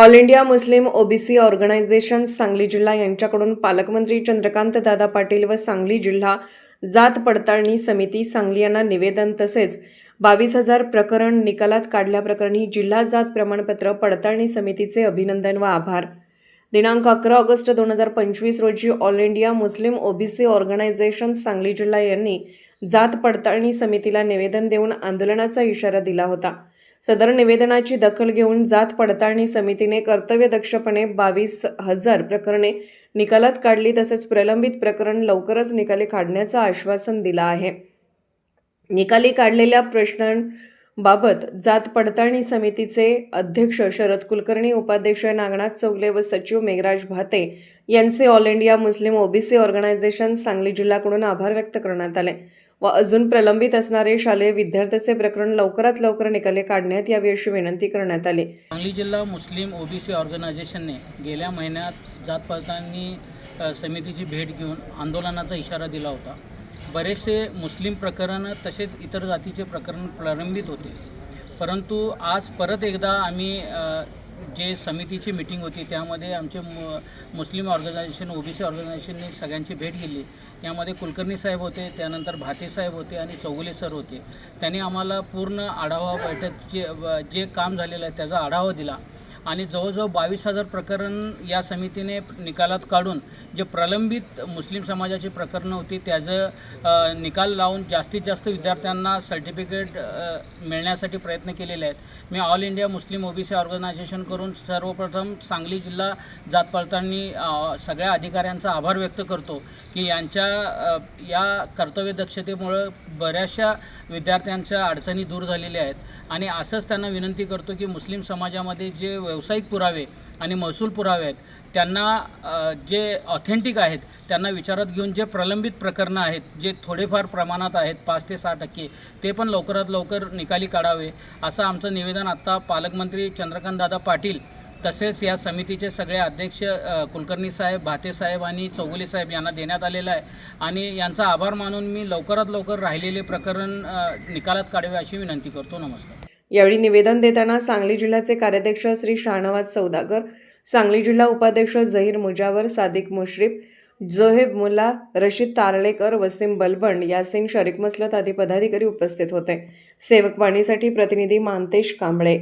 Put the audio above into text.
All India Muslim OBC organisation Sangli जिल्हा यांच्याकडून पालकमंत्री चंद्रकांत दादा पाटील व सांगली जिल्हा जात पडताळणी समिती सांगली यांना निवेदन तसेच बावीस हजार प्रकरण निकालात काढल्याप्रकरणी जिल्हा जात प्रमाणपत्र पडताळणी समितीचे अभिनंदन व आभार. दिनांक अकरा ऑगस्ट दोन हजार पंचवीस रोजी all India Muslim OBC organisation Sangli जिल्हा यांनी जात पडताळणी समितीला निवेदन देऊन आंदोलनाचा इशारा दिला होता. सदर निवेदनाची दखल घेऊन जात पडताळणी समितीने कर्तव्यदक्षपणे बावीस हजार प्रकरणे निकालात काढली तसेच प्रलंबित प्रकरण लवकरच निकाली काढण्याचं आश्वासन दिलं आहे. निकाली काढलेल्या प्रश्नांबाबत जात पडताळणी समितीचे अध्यक्ष शरद कुलकर्णी उपाध्यक्ष नागनाथ चौगले व सचिव मेघराज भाते यांचे all India Muslim OBC organisation Sangli जिल्ह्याकडून आभार व्यक्त करण्यात आले. व अजून प्रलंबित असणारे शालेय विद्यार्थ्याचे प्रकरण लवकरात लवकर निकाले काढण्यात यावी अशी विनंती करण्यात आली. सांगली जिल्हा मुस्लिम ओबीसी ऑर्गनायझेशनने गेल्या महिन्यात जात पडताळणी समितीची भेट घेऊन आंदोलनाचा इशारा दिला होता. बरेचसे मुस्लिम प्रकरणं तसेच इतर जातीचे प्रकरण प्रलंबित होते. परंतु आज परत एकदा आम्ही जे समितीची मिटिंग होती त्यामध्ये आमचे मु मुस्लिम ऑर्गनायझेशन ओबीसी ऑर्गनायझेशनने सगळ्यांची भेट घेतली. यामध्ये कुलकर्णी साहेब होते त्यानंतर भाते साहेब होते आणि चौगुले सर होते. त्यांनी आम्हाला पूर्ण आढावा बैठक जे जे काम झालेलं आहे त्याचा आढावा दिला. आणि जवळजवळ बावीस हजार प्रकरण या समितीने निकालात काढून जे प्रलंबित मुस्लिम समाजाची प्रकरणं होती त्याचं निकाल लावून जास्तीत जास्त विद्यार्थ्यांना सर्टिफिकेट मिळण्यासाठी प्रयत्न केलेले आहेत. मी all India Muslim OBC organisation करून सर्वप्रथम सांगली जिल्हा जात पडताळणी सगळ्या अधिकाऱ्यांचा आभार व्यक्त करतो की यांच्या या कर्तव्यदक्षतेमुळं बऱ्याचशा विद्यार्थ्यांच्या अडचणी दूर झालेल्या आहेत. आणि असंच त्यांना विनंती करतो की मुस्लिम समाजामध्ये जे व्यावसायिक पुरावे आणि महसूल पुरावे आहेत त्यांना जे ऑथेंटिक आहेत त्यांना विचारात घेऊन जे प्रलंबित प्रकरणं आहेत जे थोडेफार प्रमाणात आहेत पाच ते सहा टक्के ते पण लवकरात लवकर निकाली काढावे असं आमचं निवेदन आत्ता पालकमंत्री चंद्रकांतदादा पाटील तसेच या समितीचे सगळे अध्यक्ष कुलकर्णी साहेब भाते साहेब आणि चौगुले साहेब यांना देण्यात आलेलं आहे. आणि यांचा आभार मानून मी लवकरात लवकर राहिलेले प्रकरण निकालात काढावे अशी विनंती करतो. नमस्कार. यावेळी निवेदन देताना सांगली जिल्ह्याचे कार्याध्यक्ष श्री शाहनवाज सौदागर सांगली जिल्हा उपाध्यक्ष झहीर मुजावर सादिक मुश्रीफ जोहेब मुल्ला रशीद तारळेकर वसीम बलबंड यासिन शरीक मसलत आदी पदाधिकारी उपस्थित होते. सेवकवाणीसाठी प्रतिनिधी मानतेश कांबळे.